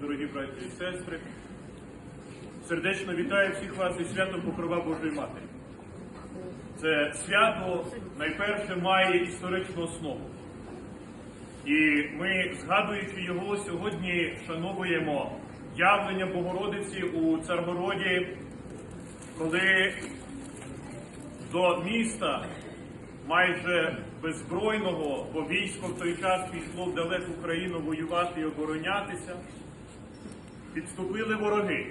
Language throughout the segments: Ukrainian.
дорогі браті і сестри. Сердечно вітаю всіх вас із святом Покрова Божої Матері. Це свято найперше має історичну основу. І ми, згадуючи його, сьогодні шановуємо явлення Богородиці у Царгороді, коли до міста майже беззбройного, бо військо в той час пішло в далеку країну воювати і оборонятися, підступили вороги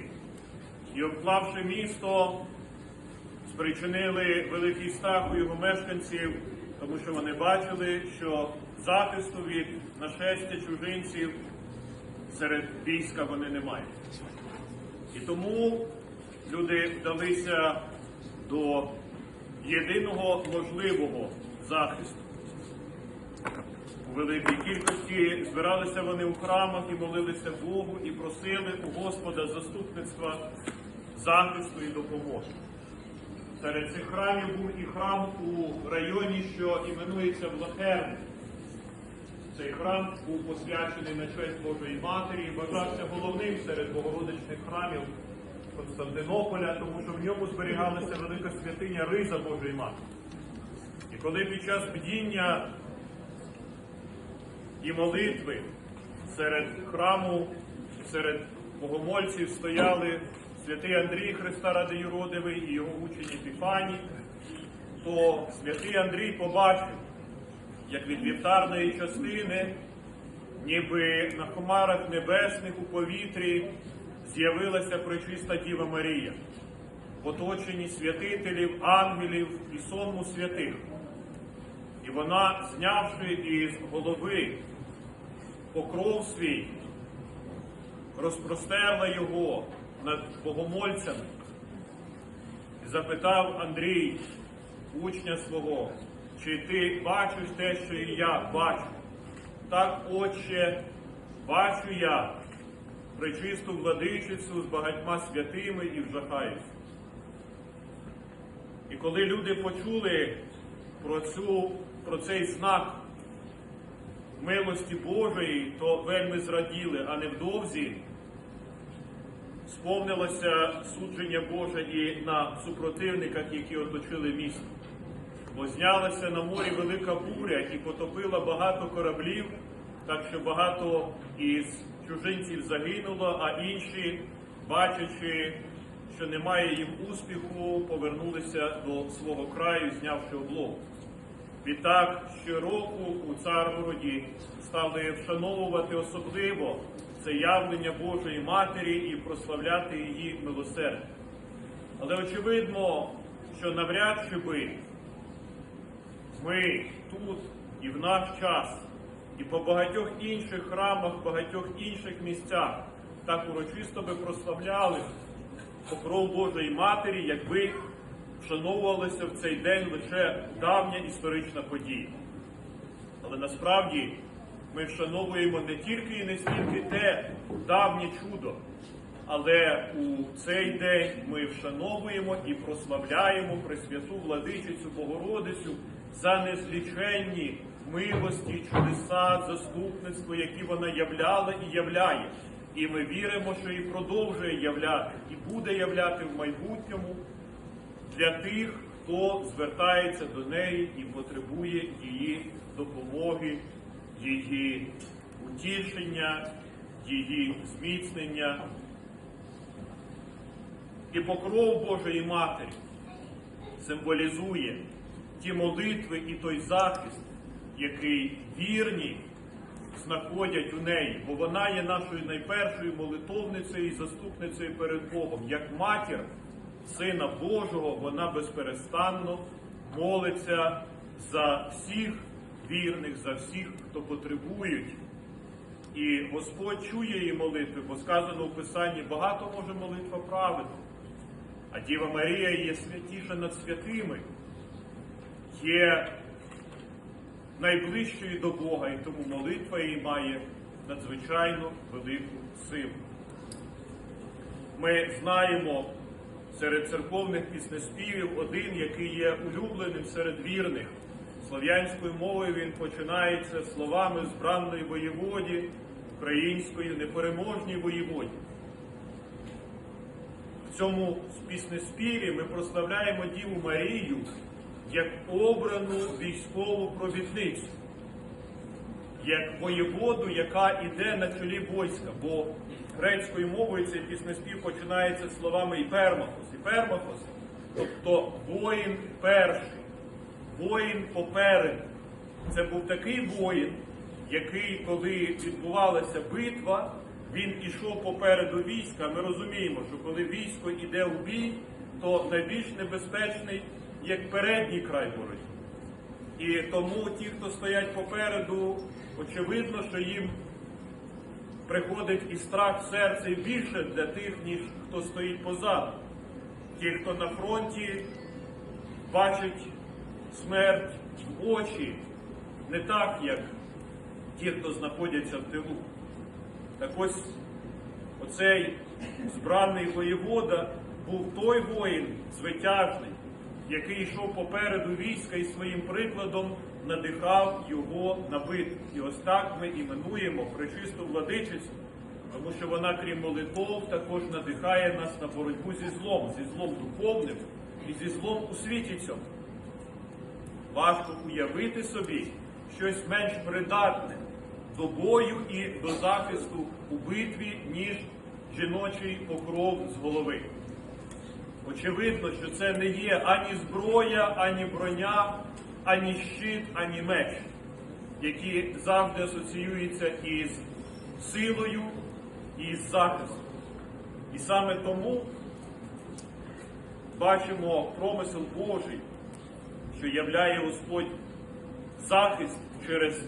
і, обклавши місто, спричинили великий страх у його мешканців, тому що вони бачили, що захисту від нашестя чужинців серед війська вони не мають. І тому люди вдалися до єдиного можливого захисту. Великій кількості збиралися вони у храмах і молилися Богу, і просили у Господа заступництва, захисту і допомоги. Серед цих храмів був і храм у районі, що іменується Влахерне. Цей храм був посвячений на честь Божої Матері і вважався головним серед богородичних храмів Константинополя, тому що в ньому зберігалася велика святиня Риза Божої Матері. І коли під час бдіння і молитви. Серед храму, серед богомольців стояли святий Андрій Христа ради Юродивий і його учень Епіфаній, то святий Андрій побачив, як від вівтарної частини, ніби на хмарах небесних у повітрі з'явилася пречиста Діва Марія, в оточенні святителів, ангелів і сонму святих. І вона, знявши із голови покров свій, розпростерла його над богомольцями і запитав Андрій, учня свого, чи ти бачиш те, що і я бачу? Так, отче, бачу я пречисту владичицю з багатьма святими і вжахаюся. І коли люди почули про, цю, про цей знак милості Божої, то вельми зраділи, а невдовзі сповнилося судження Боже і на супротивниках, які оточили місто. Бо знялася на морі велика буря і потопила багато кораблів, так що багато із чужинців загинуло, а інші, бачачи, що немає їм успіху, повернулися до свого краю, знявши облогу. Відтак щороку у Царгороді стали вшановувати особливо це явлення Божої Матері і прославляти її милосердя. Але очевидно, що навряд чи би ми тут і в наш час, і по багатьох інших храмах, багатьох інших місцях так урочисто би прославляли покров Божої Матері, якби вшановувалася в цей день лише давня історична подія. Але насправді ми вшановуємо не тільки і не стільки те давнє чудо, але у цей день ми вшановуємо і прославляємо Пресвяту Владичицю Богородицю за незліченні милості, чудеса, заступництво, які вона являла і являє. І ми віримо, що і продовжує являти, і буде являти в майбутньому для тих, хто звертається до неї і потребує її допомоги, її утішення, її зміцнення. І покров Божої Матері символізує ті молитви і той захист, який вірні знаходять у неї, бо вона є нашою найпершою молитовницею і заступницею перед Богом. Як матір Сина Божого, вона безперестанно молиться за всіх вірних, за всіх, хто потребують. І Господь чує її молитви, бо сказано у Писанні, багато може молитва праведна. А Діва Марія є святіша над святими, є найближчою до Бога, і тому молитва її має надзвичайно велику силу. Ми знаємо серед церковних піснеспівів один, який є улюбленим серед вірних. Слов'янською мовою він починається словами збранної воєводі, української непереможній воєводі. В цьому піснеспіві ми прославляємо Діву Марію як обрану військову провідницю, як воєводу, яка йде на чолі війська, бо грецькою мовою цей піснеспів починається словами іпермахос. Іпермахос, тобто воїн перший, воїн попереду. Це був такий воїн, який, коли відбувалася битва, він ішов попереду війська. Ми розуміємо, що коли військо йде у бій, то найбільш небезпечний як передній край боротьби. І тому ті, хто стоять попереду, очевидно, що їм приходить і страх в серце більше для тих, ніж хто стоїть позаду. Ті, хто на фронті бачить смерть в очі, не так, як ті, хто знаходяться в тилу. Так ось оцей збраний воєвода був той воїн звитяжний, який йшов попереду війська і своїм прикладом надихав його на битву. І ось так ми іменуємо пречисту владичицю, тому що вона, крім молитов, також надихає нас на боротьбу зі злом, зі злом духовним і зі злом у світі цьому. Важко уявити собі щось менш придатне до бою і до захисту у битві, ніж жіночий покров з голови. Очевидно, що це не є ані зброя, ані броня, ані щит, ані меч, які завжди асоціюються із силою і з захистом. І саме тому бачимо промисел Божий, що являє Господь захист через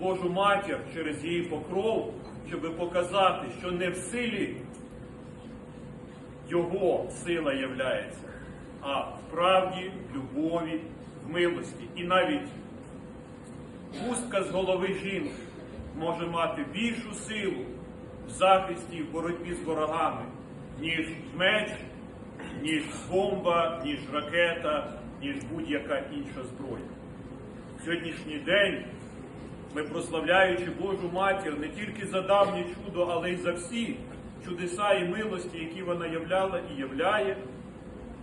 Божу матір, через її покров, щоб показати, що не в силі його сила являється, а в правді, в любові, в милості. І навіть хустка з голови жінки може мати більшу силу в захисті і в боротьбі з ворогами, ніж меч, ніж бомба, ніж ракета, ніж будь-яка інша зброя. Сьогоднішній день ми, прославляючи Божу матір не тільки за давнє чудо, але й за всі чудеса і милості, які вона являла і являє,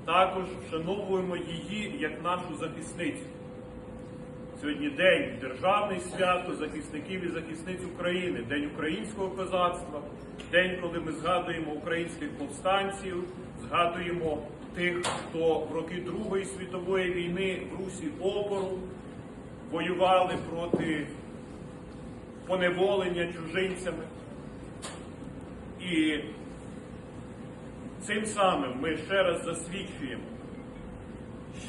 також вшановуємо її як нашу захисницю. Сьогодні день державний свято захисників і захисниць України, День українського козацтва, день, коли ми згадуємо українських повстанців, згадуємо тих, хто в роки Другої світової війни в Русі опору воювали проти поневолення чужинцями. І цим самим ми ще раз засвідчуємо,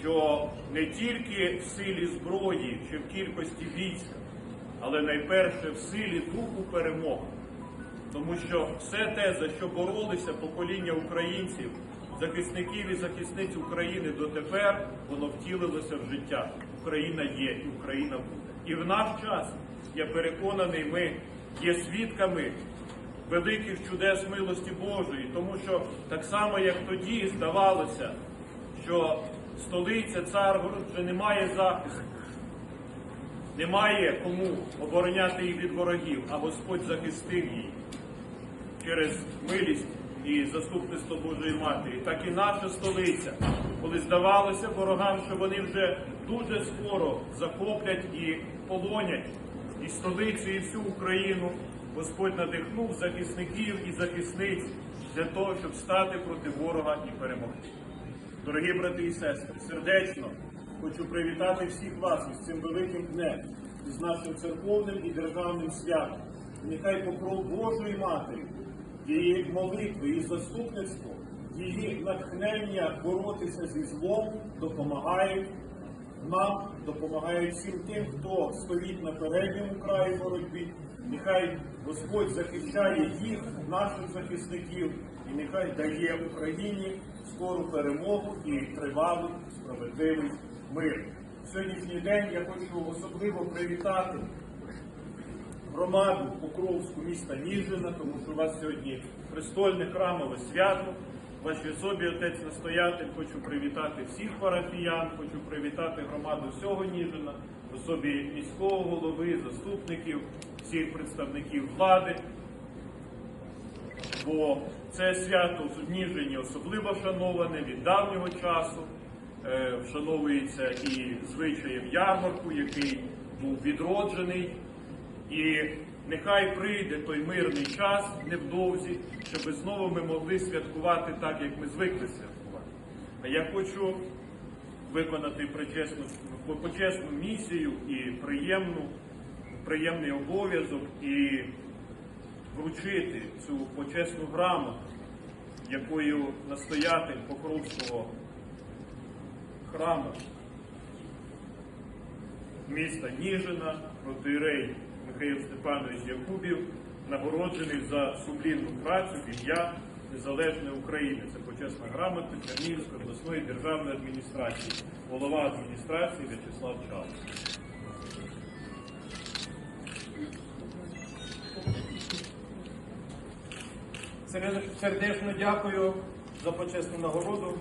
що не тільки в силі зброї чи в кількості війська, але найперше в силі духу перемоги. Тому що все те, за що боролися покоління українців, захисників і захисниць України дотепер, воно втілилося в життя. Україна є і Україна буде. І в наш час, я переконаний, ми є свідками великих чудес милості Божої, тому що так само, як тоді здавалося, що столиця Царгород вже не має захисту, немає кому обороняти її від ворогів, а Господь захистив її через милість і заступництво Божої Матері, так і наша столиця, коли здавалося ворогам, що вони вже дуже скоро захоплять і полонять і столицю, і всю Україну, Господь надихнув захисників і захисниць для того, щоб стати проти ворога і перемогти. Дорогі брати і сестри, сердечно хочу привітати всіх вас із цим великим днем, із нашим церковним і державним святом. І Нехай покров Божої Матері, її молитви і заступництво, її натхнення боротися зі злом допомагають нам, допомагають всім тим, хто стоїть на передньому краї боротьби. Нехай Господь захищає їх, наших захисників, і нехай дає Україні скору перемогу і тривалий справедливий мир. В сьогоднішній день я хочу особливо привітати громаду Покровську міста Ніжина, тому що у вас сьогодні престольне храмове свято. Вашій особі отець настоятель, хочу привітати всіх парафіян, хочу привітати громаду всього Ніжина, особі міського голови, заступників, всіх представників влади. бо це свято в Ніжині особливо вшановане від давнього часу. Е, Вшановується і звичаєм ярмарку, який був відроджений. І нехай прийде той мирний час невдовзі, щоб знову ми могли святкувати так, як ми звикли святкувати. А я хочу виконати почесну місію і приємну, приємний обов'язок і вручити цю почесну грамоту, якою настоятель Покровського храму міста Ніжина, протиерей Михайло Степанович Якубів, нагороджений за сумлінну працю ім'я Незалежної України. Це почесна грамота Чернігівської обласної державної адміністрації, голова адміністрації В'ячеслав Чалов. Сердечно- дякую за почесну нагороду.